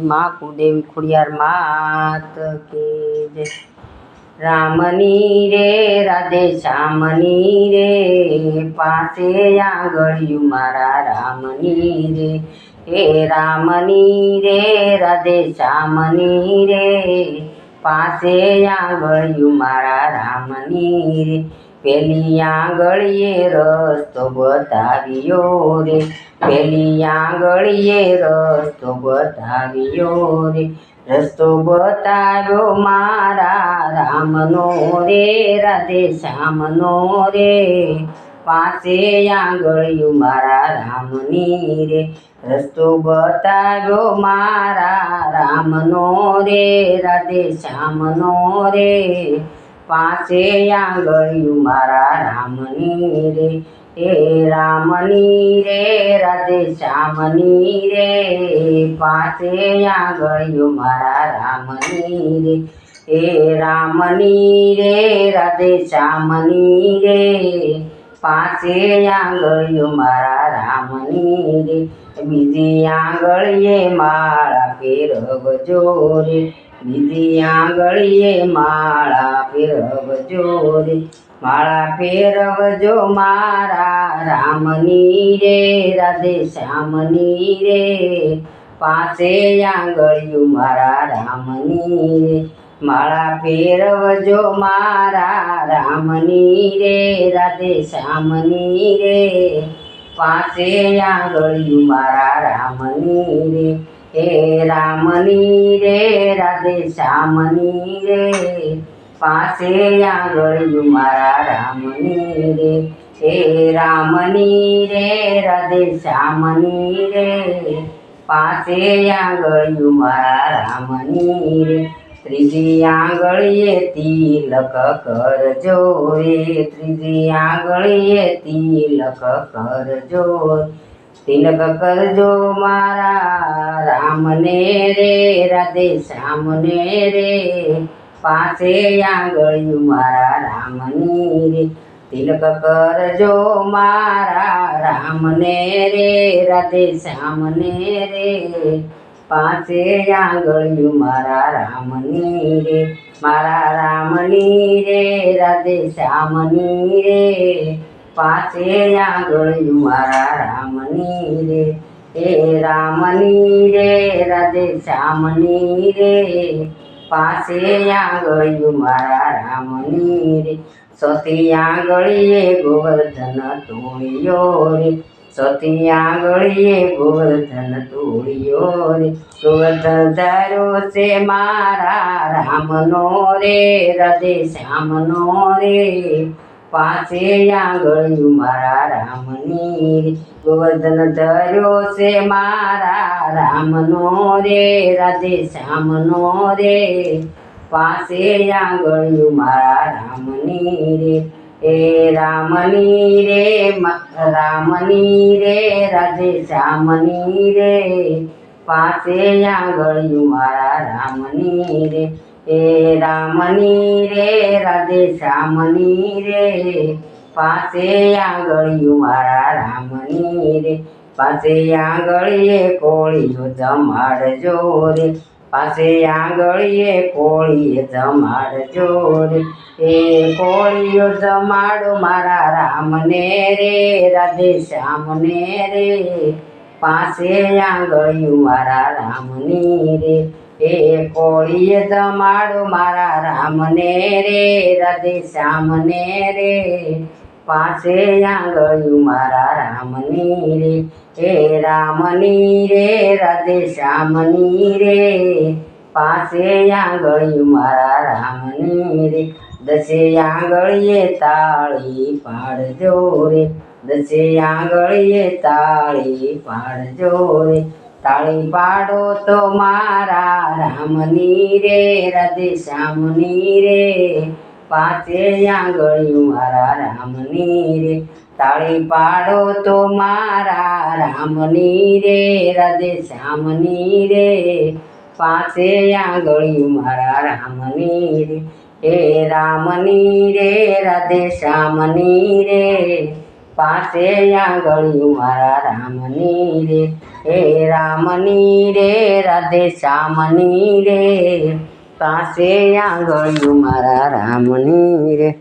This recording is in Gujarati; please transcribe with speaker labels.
Speaker 1: માં કુદેવી ખોડિયાર માત કે જય રામની રે, રાધે શ્યામની રે, પાસે આંગળિયું મારા રામની રે. હે રામની રે, રાધે શ્યામની રે, પાસે આંગળિયું મારા રામની રે. પેલી આંગળીએ રસ્તો બતાવ્યો રે. પેલી આંગળીએ રસ્તો બતાવ્યો રે. રસ્તો બતાવ્યો મારા રામનો રે, રાધે શ્યામનો રે. પાસે આંગળિયું મારા રામની રે. રસ્તો બતાવ્યો મારા રામનો રે, રાધે શ્યામનો રે. પાસે આંગળિયું મારા રામની રે હે રામની રે, રાધે શ્યામની રે, પાસે આંગળિયું મારા રામની રે હે રામની રે, રાધે શ્યામની રે, પાસે આંગળિયું મારા રામની રે, બીજી આંગળીએ માળા ફેરવજો રે. બીજી આંગળીએ માળા ફેરવજો રે. માળા ફેરવજો મારા રામની રે, રાધે શ્યામની રે. પાસે આંગળિયું મારા રામની રે. માળા ફેરવજો મારા રામની રે, રાધે શ્યામની રે. પાસે આંગળિયું મારા રામની રે. હે રામની રે, રાધે શ્યામની રે. પાસે આંગળિયું મારા રામની રે. હે રામની રે, રાધે શ્યામની રે. પાસે આંગળિયું મારા રામની રે. ત્રીજી આંગળીએ તિલક કરજો રે. ત્રીજી આંગળીએ તિલક કરજો તિલક કરજો મારા, રામને રે, રાધે શ્યામને રે. પાસે આંગળ્યું મારા, રામની રે. તિલક કરજો મારા, રામને રે, રાધે શ્યામને રે. પાસે આંગળ્યું મારા, રામની રે. મારા, રામની રે, રાધે શ્યામની રે. પાસે આંગળિયું મારા રામની રે. હે રામની રે, રાધે શ્યામની રે. પાસે આંગળિયું મારા રામની રે. સતી આંગળીએ ગોવર્ધન તોળ્યો રે. સતી આંગળીએ ગોવર્ધન તોળ્યો રે. ગોવર્ધન ધારો છે મારા રામનો રે, રાધે શ્યામનો રે. પાસે આંગળ્યું મારા રામની ગોવર્ધન ધર્યો છે મારા રામનો રે, રાધે શ્યામનો રે. પાસે આંગળ્યું મારા રામની રે એ રામની રે રામની રે, રાધે શ્યામની રે. પાસે આંગળ્યું મારા રામની રે હે રામની રે, રાધે શ્યામની રે, પાસે આંગળિયું મારા રામની રે, પાસે આંગળીએ કોળીઓ જમાડજો રે, પાસે આંગળીએ કોળીએ જમાડજો રે, એ કોળીઓ જમાડો મારા રામને રે, રાધે શ્યામને રે, પાસે આંગળિયું મારા રામની રે એ કોળીએ જમાડો મારા રામને રે, રાધે શ્યામને રે. પાસે આંગળ્યું મારા રામની રે, હે રામની રે, રાધે શ્યામની રે. પાસે આંગળ્યું મારા રામની રે, દસે આંગળીએ તાળી પાડજો રે, દસે આંગળીએ તાળી પાડજો રે. તાળી પાડો તો મારા રામની રે રાધે શ્યામની રે. પાંચે આંગળિયું મારા રામની રે. તાળી પાડો તો મારા રામની રે રાધે શ્યામની રે. પાસે આંગળી મારા રામની રે. હે રામની રે રાધે શ્યામની રે. પાસે આંગળીયું મારા રામની રે. હે રામની રે, રાધે શ્યામની રે. પાસે આંગળીયું મારા રામની રે.